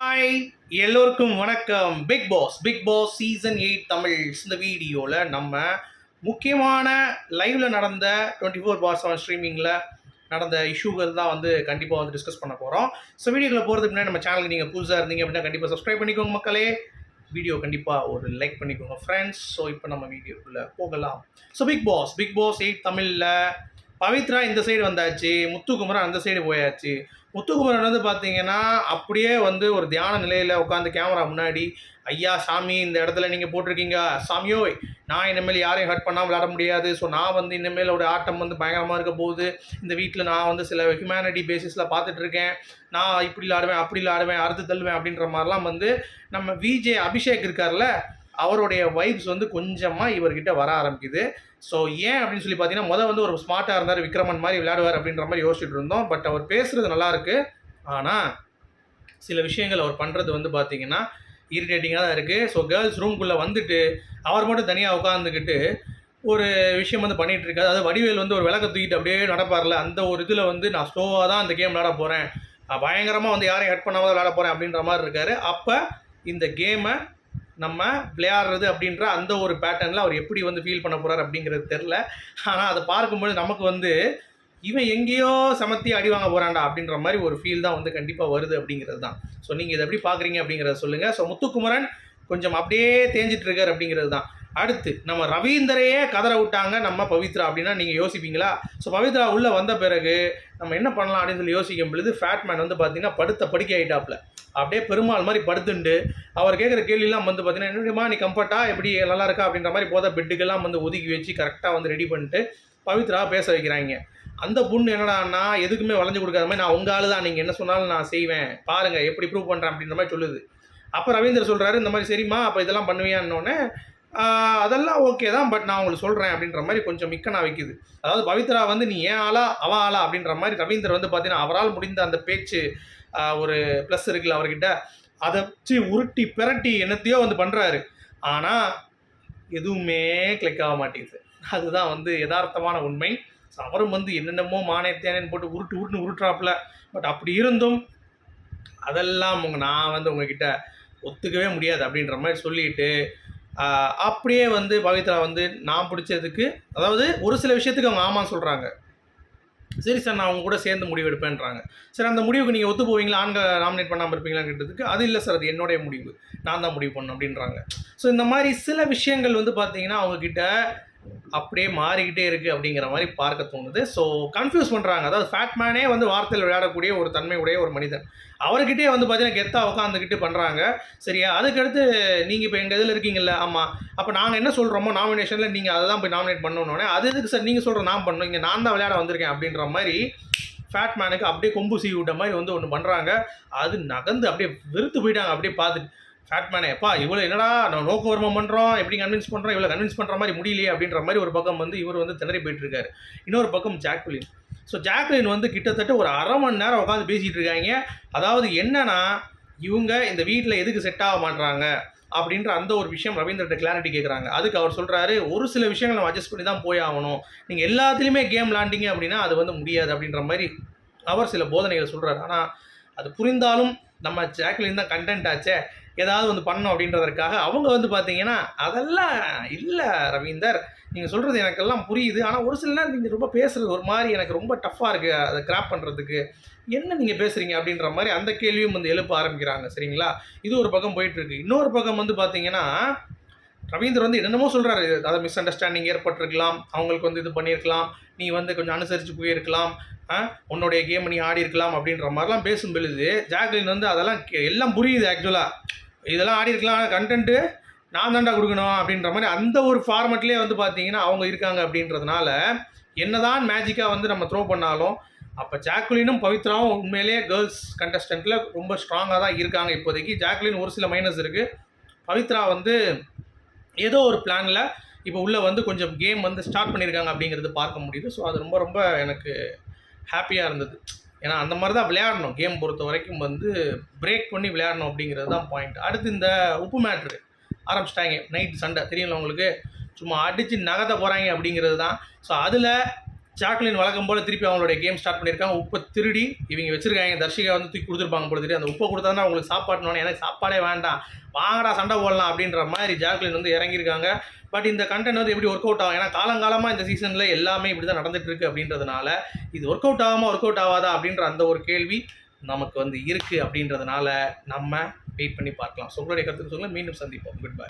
Hi எல்லோருக்கும் வணக்கம். Big Boss Big Boss season eight Tamil இந்த வீடியோவில் நம்ம முக்கியமான லைவில் நடந்த டுவெண்ட்டி ஃபோர் பார் செவன் ஸ்ட்ரீமிங்கில் நடந்த இஷ்யூகள் தான் வந்து கண்டிப்பாக வந்து டிஸ்கஸ் பண்ண போகிறோம் ஸோ வீடியோவில் போகிறதுக்கு முன்னாடி நம்ம சேனலுக்கு நீங்கள் புதுசாக இருந்தீங்க அப்படின்னா கண்டிப்பாக சப்ஸ்கிரைப் பண்ணிக்கோங்க மக்களே. வீடியோ கண்டிப்பாக ஒரு லைக் பண்ணிக்கோங்க ஃப்ரெண்ட்ஸ் ஸோ இப்போ நம்ம வீடியோக்குள்ளே போகலாம். So Big Boss Big Boss eight தமிழில் பவித்ரா இந்த சைடு வந்தாச்சு முத்துக்குமரன் அந்த சைடு போயாச்சு. முத்துக்குமரன் வந்து பார்த்தீங்கன்னா அப்படியே வந்து ஒரு தியான நிலையில் உட்காந்து கேமரா முன்னாடி ஐயா சாமி இந்த இடத்துல நீங்கள் போட்டிருக்கீங்க. சாமியோய் நான் இனிமேல் யாரையும் ஹர்ட் பண்ணாமல் விளாட முடியாது. ஸோ நான் வந்து இனிமேல் ஒரு ஆட்டம் வந்து பயங்கரமாக இருக்க போகுது. இந்த வீட்டில் நான் வந்து சில ஹியூமனிட்டி பேசிஸில் பார்த்துட்ருக்கேன் நான் இப்படி விளாடுவேன் அப்படி விளாடுவேன் அறுத்து தள்ளுவேன் அப்படின்ற மாதிரிலாம் வந்து நம்ம விஜே அபிஷேக் இருக்கார்ல அவருடைய வைப்ஸ் வந்து கொஞ்சமாக இவர்கிட்ட வர ஆரம்பிக்குது. ஸோ ஏன் அப்படின்னு சொல்லி பார்த்தீங்கன்னா முதல் வந்து ஒரு ஸ்மார்ட்டாக இருந்தார் விக்ரமன் மாதிரி விளையாடுவார் அப்படின்ற மாதிரி யோசிச்சுட்டு இருந்தோம். பட் அவர் பேசுகிறது நல்லாயிருக்கு ஆனால் சில விஷயங்கள் அவர் பண்ணுறது வந்து பார்த்தீங்கன்னா இரிட்டேட்டிங்காக தான் இருக்குது ஸோ கேர்ள்ஸ் ரூம்குள்ளே வந்துட்டு அவர் மட்டும் தனியாக உட்காந்துக்கிட்டு ஒரு விஷயம் வந்து பண்ணிகிட்டு இருக்காது அதாவது வடிவேல் வந்து ஒரு விளக்க தூக்கிட்டு அப்படியே நடப்பார்ல. அந்த ஒரு இதில் வந்து நான் ஸ்லோவாக தான் அந்த கேம் விளாட போகிறேன் பயங்கரமாக வந்து யாரையும் ஹெட் பண்ணாமல் விளாட போகிறேன் அப்படின்ற மாதிரி இருக்காரு. அப்போ இந்த கேமை நம்ம விளையாடுறது அப்படின்ற அந்த ஒரு பேட்டர்னில் அவர் எப்படி வந்து ஃபீல் பண்ண போகிறார் அப்படிங்கிறது தெரில ஆனால் அதை பார்க்கும்போது நமக்கு வந்து இவன் எங்கேயோ சமத்தி அடி வாங்க போகிறான்டா அப்படின்ற மாதிரி ஒரு ஃபீல் தான் வந்து கண்டிப்பாக வருது அப்படிங்கிறது தான். ஸோ நீங்கள் இதை எப்படி பார்க்குறீங்க அப்படிங்கிறத சொல்லுங்கள் ஸோ முத்துக்குமரன் கொஞ்சம் அப்படியே தேஞ்சிட்டு இருக்கார் அப்படிங்கிறது தான். அடுத்து நம்ம ரவீந்தரையே கதற விட்டாங்க நம்ம பவித்ரா அப்படின்னா நீங்கள் யோசிப்பீங்களா? ஸோ பவித்ரா உள்ளே வந்த பிறகு நம்ம என்ன பண்ணலாம் அப்படின்னு சொல்லி யோசிக்கும் பொழுது ஃபேட்மேன் வந்து பார்த்தீங்கன்னா படுத்த படுக்கை ஆகிட்டாப்ல அப்படியே பெருமாள் மாதிரி படுத்துண்டு அவர் கேட்குற கேள்விலாம் வந்து பார்த்தீங்கன்னா என்னமா நீ கம்ஃபர்ட்டா எப்படி நல்லா இருக்கா? அப்படின்ற மாதிரி போத பெட்டுக்கெல்லாம் வந்து ஒதுக்கி வச்சு கரெக்டாக வந்து ரெடி பண்ணிட்டு பவித்ரா பேச வைக்கிறாங்க. அந்த பொண்ணு என்னடான்னா எதுக்குமே வளைஞ்சு கொடுக்காத மாதிரி நான் உங்கள் ஆள் தான் நீங்கள் என்ன சொன்னாலும் நான் செய்வேன். பாருங்கள் எப்படி ப்ரூவ் பண்ணுறேன் அப்படின்ற மாதிரி சொல்லுது. அப்போ ரவீந்தர் சொல்கிறாரு இந்த மாதிரி சரிம்மா அப்போ இதெல்லாம் பண்ணுவியான்னொன்னே அதெல்லாம் ஓகே தான் பட் நான் உங்களுக்கு சொல்கிறேன் அப்படின்ற மாதிரி கொஞ்சம் மிக்கனா வைக்குது. அதாவது பவித்ரா வந்து நீ ஏன் ஆளா? அவ ஆளா? அப்படின்ற மாதிரி ரவீந்தர் வந்து பார்த்தீங்கன்னா அவரால் முடிந்த அந்த பேச்சு ஒரு ப்ளஸ் இருக்குல்ல அவர்கிட்ட அதை வச்சு உருட்டி பிரட்டி என்னத்தையோ வந்து பண்ணுறாரு ஆனால் எதுவுமே கிளிக் ஆக மாட்டேங்குது. அதுதான் வந்து யதார்த்தமான உண்மை. அவரும் வந்து என்னென்னமோ மானியத்தேனேன்னு போட்டு உருட்டு உருட்டுன்னு உருட்டுறாப்புல. பட் அப்படி இருந்தும் அதெல்லாம் உங்கள் நான் வந்து உங்ககிட்ட ஒத்துக்கவே முடியாது அப்படின்ற மாதிரி சொல்லிட்டு அப்படியே வந்து பவித்ரா வந்து நான் பிடிச்சதுக்கு அதாவது ஒரு சில விஷயத்துக்கு அவங்க ஆமாம் சொல்கிறாங்க சரி சார் நான் அவங்க கூட சேர்ந்து முடிவு எடுப்பேன்றாங்க. சார் அந்த முடிவுக்கு நீங்கள் ஒத்து போவீங்களா? ஆண்கள் நாமினேட் பண்ணாமல் இருப்பீங்களான்றதுக்கு அது இல்லை சார் அது என்னுடைய முடிவு. நான் தான் முடிவு பண்ணணும் அப்படின்றாங்க. ஸோ இந்த மாதிரி சில விஷயங்கள் வந்து பார்த்தீங்கன்னா அவங்கக்கிட்ட அப்படியே மாறிக்கிட்டே இருக்குது அப்படிங்கிற மாதிரி பார்க்க தோணுது. ஸோ கன்ஃபியூஸ் பண்ணுறாங்க அதாவது ஃபேட்மேனே வந்து வார்த்தையில் விளையாடக்கூடிய ஒரு தன்மையுடைய ஒரு மனிதன். அவர்கிட்டே வந்து பார்த்தீங்கன்னா கெத்தாக உட்காந்துக்கிட்டு பண்ணுறாங்க சரியா? அதுக்கடுத்து நீங்கள் இப்போ எங்கள் இதில் இருக்கீங்கல்ல? ஆமாம் அப்போ நாங்கள் என்ன சொல்கிறோமோ நாமினேஷனில் நீங்கள் அதை தான் போய் நாமினேட் பண்ணணுன்னே அது எதுக்கு சார் நீங்கள் சொல்கிற நான் பண்ணணும். இங்கே நான் தான் விளையாட வந்திருக்கேன் அப்படின்ற மாதிரி ஃபேட் மேனுக்கு அப்படியே கொம்பு சீவி விட்ட மாதிரி வந்து ஒன்று பண்ணுறாங்க அது நகர்ந்து அப்படியே வெறுத்து போயிட்டாங்க. அப்படியே பார்த்துட்டு ஃபேட்மேனே எப்பா இவ்வளோ என்னடா நான் நோக்கவர்மம் பண்ணுறோம் எப்படி கன்வின்ஸ் பண்ணுறோம் இவ்வளோ கன்வின்ஸ் பண்ணுற மாதிரி முடியலையே அப்படின்ற மாதிரி ஒரு பக்கம் வந்து இவர் வந்து திணறி போயிட்டுருக்காரு. இன்னொரு பக்கம் ஜாக்லின் ஸோ ஜாக்லின் வந்து கிட்டத்தட்ட ஒரு அரை மணி நேரம் உட்காந்து பேசிகிட்டு இருக்காங்க. அதாவது என்னன்னா இவங்க இந்த வீட்டில் எதுக்கு செட் ஆக மாட்றாங்க அப்படின்ற அந்த ஒரு விஷயம் ரவீந்திரட்ட கிளாரிட்டி கேட்குறாங்க அதுக்கு அவர் சொல்கிறாரு ஒரு சில விஷயங்கள் நம்ம அட்ஜஸ்ட் பண்ணி தான் போய் ஆகணும். நீங்கள் எல்லாத்துலேயுமே கேம் விளாண்டிங்க அப்படின்னா அது வந்து முடியாது அப்படின்ற மாதிரி அவர் சில போதனைகளை சொல்கிறாரு ஆனால் அது புரிந்தாலும் நம்ம ஜாக்லின் தான் கண்டென்ட் ஆச்சே. ஏதாவது வந்து பண்ணோம் அப்படின்றதற்காக அவங்க வந்து பார்த்தீங்கன்னா அதெல்லாம் இல்லை ரவீந்தர். நீங்கள் சொல்கிறது எனக்கெல்லாம் புரியுது. ஆனால் ஒரு சில நேரம் நீங்கள் ரொம்ப பேசுகிறது ஒரு மாதிரி எனக்கு ரொம்ப டஃப்பாக இருக்குது அதை கிராப் பண்ணுறதுக்கு என்ன நீங்கள் பேசுகிறீங்க அப்படின்ற மாதிரி அந்த கேள்வியும் வந்து எழுப்ப ஆரம்பிக்கிறாங்க. சரிங்களா? இது ஒரு பக்கம் போயிட்டுருக்கு. இன்னொரு பக்கம் வந்து பார்த்தீங்கன்னா ரவீந்தர் வந்து என்னென்னமோ சொல்கிறாரு அதாவது மிஸ் அண்டர்ஸ்டாண்டிங் ஏற்பட்டிருக்கலாம். அவங்களுக்கு வந்து இது பண்ணியிருக்கலாம் நீ வந்து கொஞ்சம் அனுசரித்து போயிருக்கலாம். உன்னுடைய கேம் நீ ஆடி இருக்கலாம் அப்படின்ற மாதிரிலாம் பேசும் பொழுது ஜாக்லின் வந்து அதெல்லாம் கே- எல்லாம் புரியுது ஆக்சுவலாக இதெல்லாம் ஆடி இருக்கலாம். ஆனால் கண்டென்ட்டு நான் தாண்டா கொடுக்கணும் அப்படின்ற மாதிரி அந்த ஒரு ஃபார்மெட்லேயே வந்து பார்த்தீங்கன்னா அவங்க இருக்காங்க அப்படின்றதுனால என்னதான் மேஜிக்காக வந்து நம்ம த்ரோ பண்ணாலும் அப்போ ஜாக்குலினும் பவித்ராவும் உண்மையிலேயே கேர்ள்ஸ் கண்டஸ்டண்ட்டில் ரொம்ப ஸ்ட்ராங்காக தான் இருக்காங்க இப்போதைக்கு. ஜாக்குலின் ஒரு சில மைனஸ் இருக்குது பவித்ரா வந்து ஏதோ ஒரு பிளானில் இப்போ உள்ளே வந்து கொஞ்சம் கேம் வந்து ஸ்டார்ட் பண்ணியிருக்காங்க அப்படிங்கிறது பார்க்க முடியுது. ஸோ அது ரொம்ப ரொம்ப எனக்கு ஹாப்பியாக இருந்தது. ஏன்னா அந்த மாதிரி தான் விளையாடணும். கேம் பொறுத்த வரைக்கும் வந்து பிரேக் பண்ணி விளையாடணும் அப்படிங்கிறது தான் பாயிண்ட் அடுத்து இந்த உப்பு மேட்ரு ஆரம்பிச்சிட்டாங்க. நைட் சண்டை. தெரியல உங்களுக்கு? சும்மா அடித்து நகத்தை போகிறாங்க அப்படிங்கிறது தான் ஸோ அதில் ஜாக்லின் வழக்கம் போல் திருப்பி அவங்களுடைய கேம் ஸ்டார்ட் பண்ணியிருக்காங்க. உப்பை திருடி இவங்க வச்சிருக்காங்க. தர்ஷிகா வந்து தூக்கி கொடுத்துருப்பாங்க போல தெரியும் அந்த உப்பை கொடுத்தா தான் அவங்களுக்கு சாப்பாடுனோன்னு எனக்கு சாப்பாடே வேண்டாம். வாங்கடா சண்டை போடலாம் அப்படின்ற மாதிரி ஜாக்லின் வந்து இறங்கியிருக்காங்க. பட் இந்த கண்டென்ட் வந்து எப்படி ஒர்க் அவுட் ஆகும்? ஏன்னா காலங்காலமாக இந்த சீசனில் எல்லாமே இப்படி தான் நடந்துகிட்டு இருக்குது அப்படின்றதுனால இது ஒர்க் அவுட் ஆகாமல் ஒர்க் அவுட் ஆகாதா அப்படின்ற அந்த ஒரு கேள்வி நமக்கு வந்து இருக்குது அப்படின்றதுனால நம்ம வெயிட் பண்ணி பார்க்கலாம். ஸோ உங்களுடைய கருத்துக்கு சொல்லுங்கள் மீண்டும் சந்திப்போம். Good bye